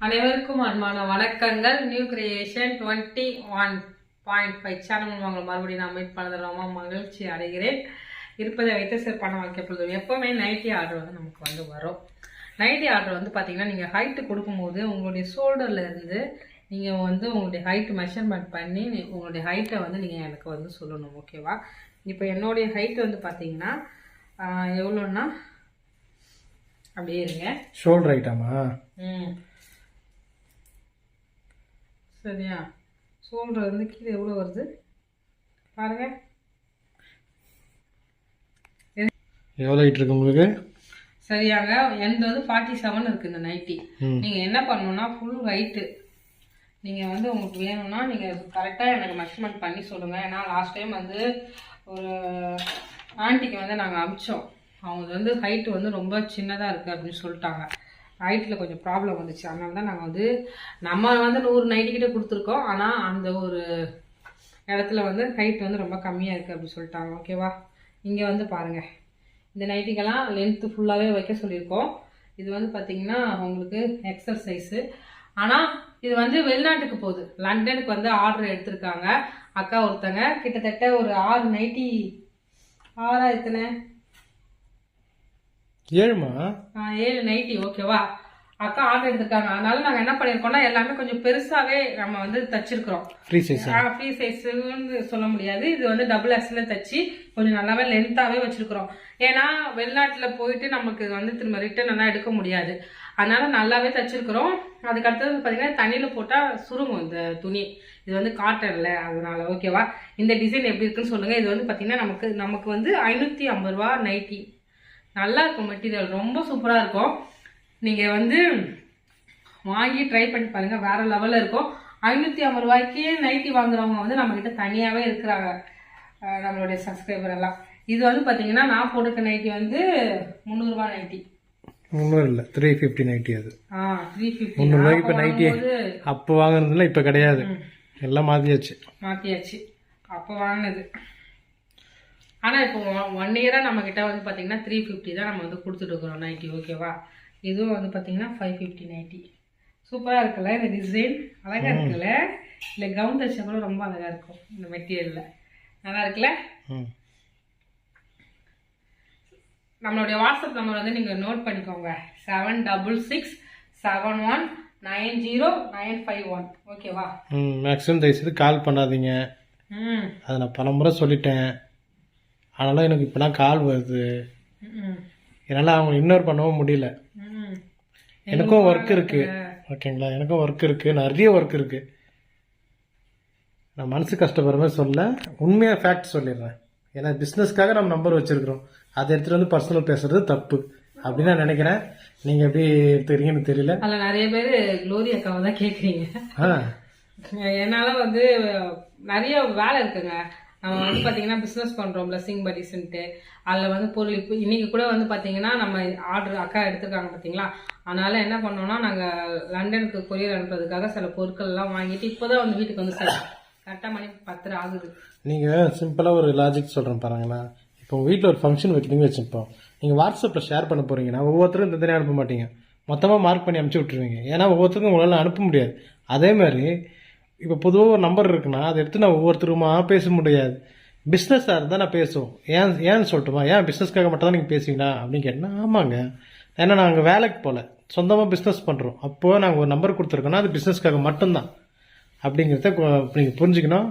அனைவருக்கும் அன்பான வணக்கங்கள். New creation twenty one point five channel உங்களை மறுபடியும் நான் மீட் பண்ணது ரொம்ப மகிழ்ச்சி அடைகிறேன். இருப்பதை வைத்து சார் பணம் வைக்கப்படுது எப்போவுமே நைட்டி ஆர்டர் வந்து நமக்கு வந்து வரும். நைட்டி ஆர்டர் வந்து பார்த்தீங்கன்னா நீங்கள் ஹைட்டு கொடுக்கும்போது உங்களுடைய ஷோல்டரில் இருந்து நீங்கள் வந்து உங்களுடைய ஹைட் மெஷர்மெண்ட் பண்ணி உங்களுடைய ஹைட்டை வந்து நீங்கள் எனக்கு வந்து சொல்லணும் ஓகேவா இப்போ என்னுடைய ஹைட் வந்து பார்த்தீங்கன்னா எவ்வளோன்னா அப்படியே இருங்க. ஷோல்டர் ஐட்டமா ம். சரியா? ஷோல்டர் வந்து கீழே எவ்வளோ வருது? பாருங்க. எவ்வளோ ஹைட் இருக்கு உங்களுக்கு? சரியாங்க. எந்த வந்து ஃபார்ட்டி செவன் இருக்கு இந்த நைட்டி. நீங்கள் என்ன பண்ணணும்னா ஃபுல் ஹைட்டு நீங்கள் வந்து உங்களுக்கு வேணும்னா நீங்கள் கரெக்டாக எனக்கு மெஷர்மெண்ட் பண்ணி சொல்லுங்கள் ஏன்னா லாஸ்ட் டைம் வந்து ஒரு ஆன்ட்டிக்கு வந்து நாங்கள் அமிச்சோம். அவங்க வந்து ஹைட்டு வந்து ரொம்ப சின்னதாக இருக்குது அப்படின்னு சொல்லிட்டாங்க. ஹைட்டில் கொஞ்சம் ப்ராப்ளம் வந்துச்சு. அதனால தான் நாங்கள் வந்து நம்ம வந்து நூறு நைட்டி கிட்ட கொடுத்துருக்கோம். ஆனால் அந்த ஒரு இடத்துல வந்து ஹைட் வந்து ரொம்ப கம்மியாக இருக்குது அப்படின்னு சொல்லிட்டாங்க. ஓகேவா இங்கே வந்து பாருங்கள் இந்த நைட்டிக்கெல்லாம் லென்த்து ஃபுல்லாகவே வைக்க சொல்லியிருக்கோம். இது வந்து பார்த்தீங்கன்னா உங்களுக்கு எக்ஸல் சைஸு ஆனால் இது வந்து வெளிநாட்டுக்கு போகுது. லண்டனுக்கு வந்து ஆர்டர் எடுத்திருக்காங்க. அக்கா ஒருத்தங்க கிட்டத்தட்ட ஒரு ஆறு நைட்டி ஆறா எத்தனை ஏழுமா? ஏழு நைட்டி ஓகேவா அக்கா ஆர்டர் எடுத்திருக்காங்க. அதனால நாங்கள் என்ன பண்ணியிருக்கோம்னா எல்லாமே கொஞ்சம் பெருசாகவே நம்ம வந்து தச்சிருக்கிறோம். ஃப்ரீ சைஸ் ஃப்ரீ சைஸ்ன்னு சொல்ல முடியாது. இது வந்து டபுள் எக்ஸ்ல தச்சு கொஞ்சம் நல்லாவே லென்த்தாவே வச்சிருக்கிறோம். ஏன்னா வெளிநாட்டுல போயிட்டு நமக்கு வந்து திரும்ப ரிட்டர்ன் எல்லாம் எடுக்க முடியாது. அதனால நல்லாவே தச்சிருக்கிறோம். அதுக்கு அடுத்தது பார்த்தீங்கன்னா தண்ணியில் போட்டால் சுருங்கும் இந்த துணி. இது வந்து காட்டன்ல அதனால ஓகேவா இந்த டிசைன் எப்படி இருக்குன்னு சொல்லுங்க. இது வந்து பார்த்தீங்கன்னா நமக்கு நமக்கு வந்து ஐநூற்றி ஐம்பது ரூபா நைட்டி நல்லா இருக்கும் மெட்டீரியல். ரொம்ப சூப்பராக இருக்கும். நீங்கள் வந்து வாங்கி ட்ரை பண்ணி பாருங்க. வேற லெவலில் இருக்கும். ஐநூற்றி ஐம்பது ரூபாய்க்கு நைட்டி வாங்குறவங்க வந்து நம்மக்கிட்ட தனியாகவே இருக்கிறாங்க. நம்மளுடைய சப்ஸ்கிரைபர் எல்லாம். இது வந்து பார்த்தீங்கன்னா நான் போட்டுக்க நைட்டி வந்து முந்நூறுரூவா நைட்டி முந்நூறு இல்லை. த்ரீ ஃபிஃப்டி நைட்டி அது. ஆ த்ரீ ஃபிஃப்டி இப்போ நைட்டி அப்போ வாங்குறதுல இப்போ கிடையாது. எல்லாம் மாற்றியாச்சு மாற்றியாச்சு அப்போ வாங்கினது. ஆனால் இப்போ ஒன் இயராக நம்மக்கிட்ட வந்து பார்த்தீங்கன்னா த்ரீ ஃபிஃப்டி தான் நம்ம வந்து கொடுத்துட்டு இருக்கிறோம் நைட்டி ஓகேவா இதுவும் வந்து பார்த்தீங்கன்னா ஃபைவ் ஃபிஃப்டி நைட்டி சூப்பராக இருக்குல்ல இந்த டிசைன் அழகாக இருக்குல்ல? இல்லை கவுன் தச்சா கூட ரொம்ப அழகாக இருக்கும் இந்த மெட்டீரியலில் நல்லா இருக்குல்ல? நம்மளுடைய வாட்ஸ்அப் நம்பர் வந்து நீங்கள் நோட் பண்ணிக்கோங்க. Seven double six seven one nine zero nine five one ஓகேவா ம் மேக்ஸிமம் தயவுசெய்து கால் பண்ணாதீங்க. ம். அதை நான் பலமுறை சொல்லிட்டேன். ஆனாலும் எனக்கு இப்போலாம் கால் வருது. என்னால் அவங்க இக்னோர் பண்ணவும் முடியல. எனக்கும் ஒர்க் இருக்கு. ஓகேங்களா? எனக்கும் ஒர்க் இருக்கு. நிறைய ஒர்க் இருக்கு. நான் மனசு கஷ்டப்படுற மாதிரி சொல்ல உண்மையாக ஃபேக்ட் சொல்லிடுறேன். ஏன்னா பிஸ்னஸ்க்காக நம்ம நம்பர் வச்சிருக்கிறோம். அதை எடுத்துட்டு வந்து பர்சனல் பேசுறது தப்பு. அப்படின்னு நான் நினைக்கிறேன். நீங்க எப்படி எடுத்துக்கிறீங்கன்னு தெரியல. அதில் நிறைய பேர் க்ளோரி அக்காவை தான் கேட்குறீங்க ஆ. என்னால் வந்து நிறைய வேலை இருக்குங்க. நம்ம வந்து பார்த்தீங்கன்னா பிஸ்னஸ் பண்ணுறோம் பிளஸிங் பட்டிஸ்ன்ட்டு அதில் வந்து பொருள் இப்போ இன்றைக்கி கூட வந்து பார்த்தீங்கன்னா நம்ம ஆர்டர் அக்கா எடுத்துருக்காங்க பார்த்தீங்களா அதனால் என்ன பண்ணோம்னா நாங்கள் லண்டனுக்கு கொரியர் அனுப்புறதுக்காக சில பொருட்கள்லாம் வாங்கிட்டு இப்போ தான் வந்து வீட்டுக்கு வந்து சார் கரெக்டாக மணி பத்து ஆகுது. நீங்கள் சிம்பிளாக ஒரு லாஜிக் சொல்கிறேன் பாருங்களா இப்போ வீட்டில் ஒரு ஃபங்க்ஷன் வைக்கிறீங்க வச்சுப்போம். நீங்கள் வாட்ஸ்அப்பில் ஷேர் பண்ண போறீங்கன்னா ஒவ்வொருத்தரும் தனியாக அனுப்ப மாட்டீங்க. மொத்தமாக மார்க் பண்ணி அனுப்பிச்சி விட்டுருவீங்க. ஏன்னா ஒவ்வொருத்தருக்கும் உங்களால் அனுப்ப முடியாது. அதே மாதிரி இப்போ பொதுவாக ஒரு நம்பர் இருக்குன்னா அதை எடுத்து நான் ஒவ்வொருத்தருமா பேச முடியாது. பிஸ்னஸாக இருந்தால் நான் பேசுவோம். ஏன் ஏன்னு சொல்லட்டுமா ஏன் பிஸ்னஸ்க்காக மட்டும் தான் நீங்கள் பேசுவீங்களா? அப்படின்னு கேட்டால் ஆமாங்க. ஏன்னா நாங்கள் வேலைக்கு போகல சொந்தமாக பிஸ்னஸ் பண்ணுறோம் அப்போது நாங்கள் ஒரு நம்பர் கொடுத்துருக்கோன்னா அது பிஸ்னஸ்க்காக மட்டும்தான். அப்படிங்கிறத நீங்கள் புரிஞ்சுக்கணும்.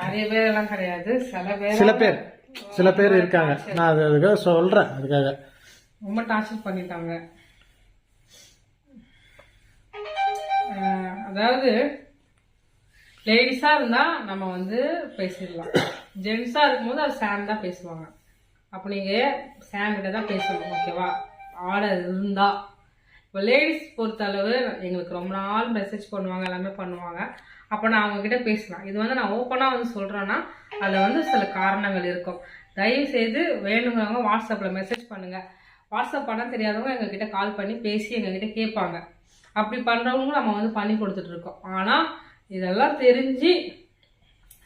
நிறைய பேர் எல்லாம் கிடையாது. சில பேர் சில பேர். சில பேர் இருக்காங்க. நான் அது அதுக்காக சொல்கிறேன் அதுக்காக. ரொம்ப டார்ச்சர் பண்ணிட்டாங்க. அதாவது லேடிஸாக இருந்தால் நம்ம வந்து பேசிடலாம். ஜென்ஸாக இருக்கும்போது அது சாம் தான் பேசுவாங்க. அப்போ நீங்கள் சாம் கிட்ட தான் பேசணும் ஓகேவா ஆர்டர் இருந்தால் இப்போ லேடிஸ் பொறுத்தளவு எங்களுக்கு ரொம்ப நாள் மெசேஜ் பண்ணுவாங்க எல்லாமே பண்ணுவாங்க. அப்போ நான் அவங்க கிட்ட பேசலாம். இது வந்து நான் ஓப்பனாக வந்து சொல்கிறேன்னா அதில் வந்து சில காரணங்கள் இருக்கும். தயவு செய்து வேணுங்கிறவங்க வாட்ஸ்அப்பில் மெசேஜ் பண்ணுங்கள் வாட்ஸ்அப் பண்ண தெரியாதவங்க எங்ககிட்ட கால் பண்ணி பேசி எங்ககிட்ட கேட்பாங்க. அப்படி பண்ணுறவங்களும் நம்ம வந்து பண்ணி கொடுத்துட்ருக்கோம். ஆனால் இதெல்லாம் தெரிஞ்சு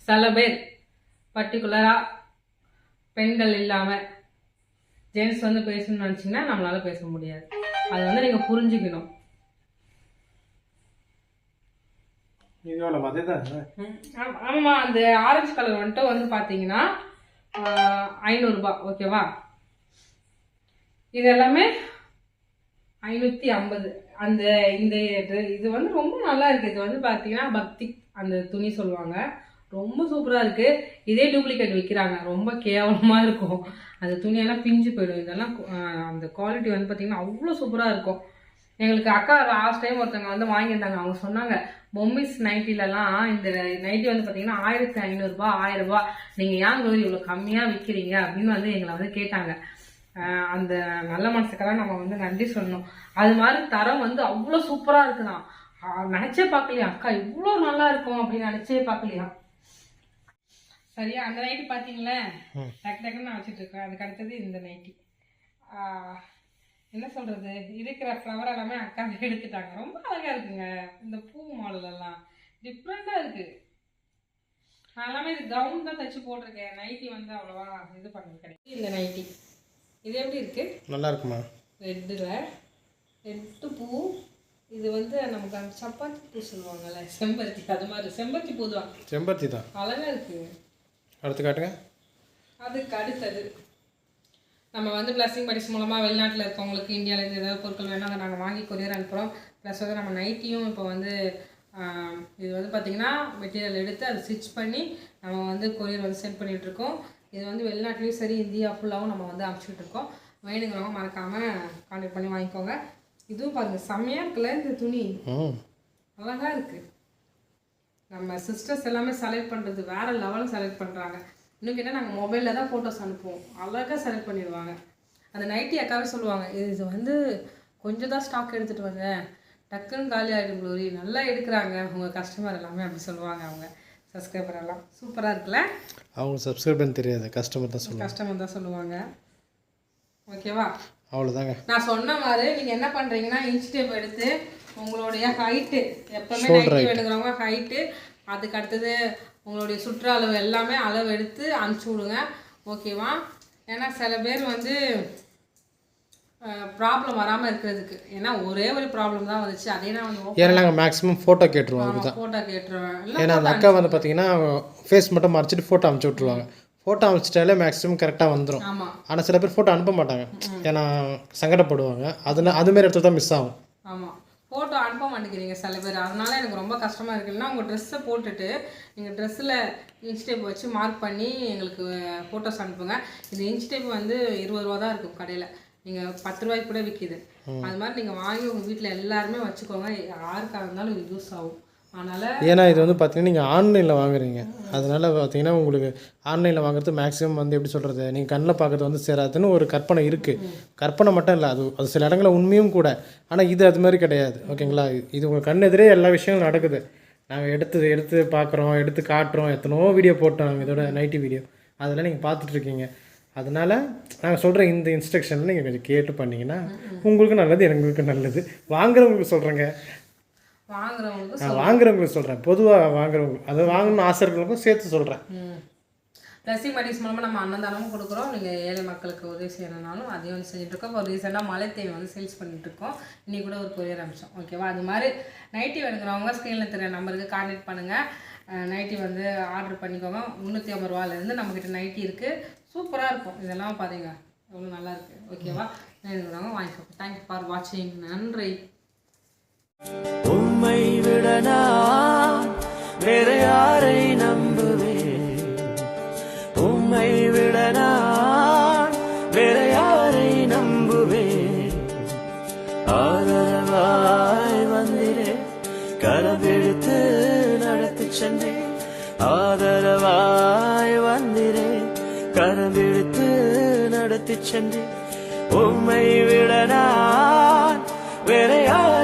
சில பேர் பர்டிகுலராக பெண்கள் இல்லாமல் ஜென்ட்ஸ் வந்து பேசணும்னு நினச்சிங்கன்னா நம்மளால் பேச முடியாது. அதை வந்து நீங்கள் புரிஞ்சுக்கணும். ஆமாம் அந்த ஆரஞ்சு கலர் வந்துட்டு வந்து பார்த்தீங்கன்னா ஐநூறுரூபா ஓகேவா இது எல்லாமே ஐநூற்றி ஐம்பது. அந்த இந்த இது வந்து ரொம்ப நல்லா இருக்குது இது வந்து பார்த்தீங்கன்னா பக்தி அந்த துணி சொல்லுவாங்க. ரொம்ப சூப்பராக இருக்குது இதே டூப்ளிகேட் விற்கிறாங்க ரொம்ப கேவலமாக இருக்கும். அந்த துணியெல்லாம் பிஞ்சு போயிடும். இதெல்லாம் அந்த குவாலிட்டி வந்து பார்த்திங்கன்னா அவ்வளோ சூப்பராக இருக்கும். எங்களுக்கு அக்கா லாஸ்ட் டைம் ஒருத்தவங்க வந்து வாங்கியிருந்தாங்க. அவங்க சொன்னாங்க பொம்மிஸ் நைட்டிலலாம் இந்த நைட்டி வந்து பார்த்தீங்கன்னா ஆயிரத்தி ஐநூறுரூபா ஆயிரம் ரூபாய் நீங்கள் ஏன் இவ்வளோ கம்மியாக விற்கிறீங்க அப்படின்னு வந்து எங்களை வந்து கேட்டாங்க. அந்த நல்ல மனசுக்கெல்லாம் நம்ம வந்து நன்றி சொல்லணும். அது மாதிரி தரம் வந்து அவ்வளோ சூப்பராக இருக்குண்ணா. நினச்சே பார்க்கலையா? அக்கா இவ்வளோ நல்லா இருக்கும் அப்படின்னு நினச்சே பார்க்கலையா? சரியா? அந்த நைட்டி பார்த்தீங்களே? டக்கு டக்குன்னு நான் வச்சுட்டு இருக்கேன். அதுக்கு அடுத்தது இந்த நைட்டி என்ன சொல்றது? இருக்கிற ஃப்ளவர் எல்லாமே அக்கா எடுத்துட்டாங்க. ரொம்ப அழகா இருக்குங்க. இந்த பூ மாடல் எல்லாம் டிஃப்ரெண்டா இருக்கு. நான் எல்லாமே இது கவுன் தான் தச்சு போட்டிருக்கேன். நைட்டி வந்து அவ்வளவா இது பண்ண கிடையாது. இந்த நைட்டி இது எப்படி இருக்கு? நல்லா இருக்குமா? ரெட்டில் ரெட்டு பூ. இது வந்து நமக்கு அந்த சப்பாத்தி பூ சொல்லுவாங்கல்ல செம்பருத்தி. அது மாதிரி செம்பருத்தி பூ தான். செம்பருத்தி தான். அழகா இருக்கு. அடுத்து காட்டுங்க. அதுக்கு அடுத்தது நம்ம வந்து பிளஸிங் படிஸ் மூலமாக வெளிநாட்டில் இருக்கவங்களுக்கு இந்தியாவிலேருந்து ஏதாவது பொருட்கள் வேணும் அதை நாங்கள் வாங்கி கொரியர் அனுப்புகிறோம் ப்ளஸ் வந்து நம்ம நைட்டியும் இப்போ வந்து இது வந்து பார்த்திங்கன்னா மெட்டீரியல் எடுத்து அதை ஸ்டிச் பண்ணி நம்ம வந்து கொரியர் வந்து சென்ட் பண்ணிட்டு இருக்கோம். இது வந்து வெளிநாட்டிலையும் சரி இந்தியா ஃபுல்லாகவும் நம்ம வந்து அனுப்பிச்சிட்டு இருக்கோம். வேணுங்கிறவங்க மறக்காமல் கான்டாக்ட் பண்ணி வாங்கிக்கோங்க. இதுவும் பாருங்கள் செம்மையாக இருக்குல்ல இந்த துணி? ம். அழகா இருக்கு. நம்ம சிஸ்டர்ஸ் எல்லாமே செலக்ட் பண்ணுறது வேற லெவலில் செலக்ட் பண்ணுறாங்க இன்னும் கேட்டால் நாங்கள் மொபைலில் தான் ஃபோட்டோஸ் அனுப்புவோம். அழகாக செலக்ட் பண்ணிடுவாங்க. அந்த நைட்டி அக்காவே சொல்லுவாங்க இது இது வந்து கொஞ்சம் தான் ஸ்டாக் எடுத்துகிட்டு வந்தேன். டக்குன்னு காலி ஆகிடும் க்ளோரி நல்லா எடுக்கிறாங்க. உங்கள் கஸ்டமர் எல்லாமே அப்படி சொல்லுவாங்க அவங்க. சப்ஸ்கிரைபர் எல்லாம். சூப்பராக இருக்குல்ல? அவங்க சப்ஸ்கிரைபர்னு தெரியாது. கஸ்டமர் தான் சொல்லுவாங்க. கஸ்டமர் தான் சொல்லுவாங்க. ஓகேவா அவ்வளோதாங்க நான் சொன்ன மாதிரி நீங்கள் என்ன பண்ணுறீங்கன்னா இன்ச் டேப் எடுத்து உங்களுடைய ஹைட்டு எப்பவுமே நைட்டி வேணுங்கிறவங்க ஹைட்டு அதுக்கு அடுத்தது உங்களுடைய சுற்று அளவு எல்லாமே அளவு எடுத்து அனுப்பிச்சி விடுங்க. ஓகேவா ஏன்னா சில பேர் வந்து ப்ராப்ளம் வராமல் இருக்கிறதுக்கு. ஏன்னா ஒரே ஒரு ப்ராப்ளம் தான் வந்துச்சு. அதே நான் வந்து ஏன்னா நாங்கள் மேக்ஸிமம் ஃபோட்டோ கேட்டுருவோம் அதுக்கு ஃபோட்டோ கேட்டுருவேன். ஏன்னா அந்த அக்கா வந்து பார்த்தீங்கன்னா ஃபேஸ் மட்டும் மறைச்சிட்டு ஃபோட்டோ அனுப்பிச்சி விட்ருவாங்க ஃபோட்டோ அனுப்பிச்சிட்டாலே மேக்ஸிமம் கரெக்டாக வந்துடும் ஆனால் சில பேர் ஃபோட்டோ அனுப்ப மாட்டாங்க. ஏன்னா சங்கடப்படுவாங்க. அதில் அதுமாரி இடத்துல தான் மிஸ் ஆகும். ஆமாம் ஃபோட்டோ அனுப்ப மாட்டேங்கிறீங்க சில பேர். அதனால எனக்கு ரொம்ப கஷ்டமாக இருக்குன்னா உங்கள் ட்ரெஸ்ஸை போட்டுட்டு நீங்கள் ட்ரெஸ்ஸில் இன்ச் டேப் வச்சு மார்க் பண்ணி எங்களுக்கு ஃபோட்டோஸ் அனுப்புங்க. இந்த இன்ச் டேப் வந்து இருபது ரூபா தான் இருக்கும் கடையில். நீங்கள் பத்து ரூபாய்க்கு கூட விற்கிது அது மாதிரி நீங்கள் வாங்கி உங்கள் வீட்டில் எல்லாருமே வச்சுக்கோங்க. யாருக்காக இருந்தாலும் இது யூஸ் ஆகும். அதனால் ஏன்னா இது வந்து பார்த்தீங்கன்னா நீங்கள் ஆன்லைனில் வாங்குறீங்க. அதனால பார்த்தீங்கன்னா உங்களுக்கு ஆன்லைனில் வாங்குறது மேக்ஸிமம் வந்து எப்படி சொல்கிறது நீங்கள் கண்ணில் பார்க்கறது வந்து சேராதுன்னு ஒரு கற்பனை இருக்குது கற்பனை மட்டும் இல்லை அது அது சில இடங்களில் உண்மையும் கூட. ஆனால் இது அது மாதிரி கிடையாது. ஓகேங்களா இது உங்கள் கண் எதிரே எல்லா விஷயங்களும் நடக்குது. நாங்கள் எடுத்து எடுத்து பார்க்குறோம் எடுத்து காட்டுறோம். எத்தனோ வீடியோ போட்டோம் நாங்கள் இதோட நைட்டி வீடியோ அதெல்லாம் நீங்கள் பார்த்துட்ருக்கீங்க அதனால் நாங்கள் சொல்கிற இந்த இன்ஸ்ட்ரக்ஷனில் நீங்கள் கொஞ்சம் கேட்டு பண்ணிங்கன்னா உங்களுக்கு நல்லது எங்களுக்கு நல்லது. வாங்குறவங்களுக்கு சொல்கிறேங்க வாங்குறவங்களுக்கு நான் வாங்குறவங்களுக்கு சொல்கிறேன் பொதுவாக வாங்குறவங்களுக்கு அதை வாங்கணும்னு ஆசை இருக்கிறவங்களுக்கும் சேர்த்து சொல்கிறேன் பிளஸிங் மடிஸ் மூலமாக நம்ம அன்னதானமும் கொடுக்குறோம். நீங்கள் ஏழை மக்களுக்கு உதவி செய்யணும்னாலும் அதையும் வந்து செஞ்சுட்டு இருக்கோம். இப்போ ரீசெண்டாக மலை தேவை வந்து சேல்ஸ் பண்ணிட்டு இருக்கோம். இன்னைக்கு கூட ஒரு கொரியர் அமிச்சோம் ஓகேவா அது மாதிரி நைட்டி வேணுங்கிறவங்க ஸ்க்ரீனில் தெரிய நம்பருக்கு கான்டாக்ட் பண்ணுங்கள் நைட்டி வந்து ஆர்டர் பண்ணிக்கோங்க. முந்நூற்றி ஐம்பது ரூபாலேருந்து நம்மக்கிட்ட நைட்டி இருக்குது சூப்பராக இருக்கும். இதெல்லாம் பாருங்க எவ்வளோ நல்லா இருக்கு. ஓகேவா வாங்கிக்கோ வாங்கிக்கோங்க தேங்க்யூ ஃபார் வாட்சிங் நன்றி. உண்மை விட நான் வேற யாரை நம்புவேன்? உண்மை விட நான் வேற யாரை நம்புவேன்? ஆதரவாய் வந்திரே கரவெடுத்து நடத்தி சென்றேன். ஆதரவாய் வந்திரே கரவெடுத்து நடத்தி சென்று உம்மை விட நான் வேற யார்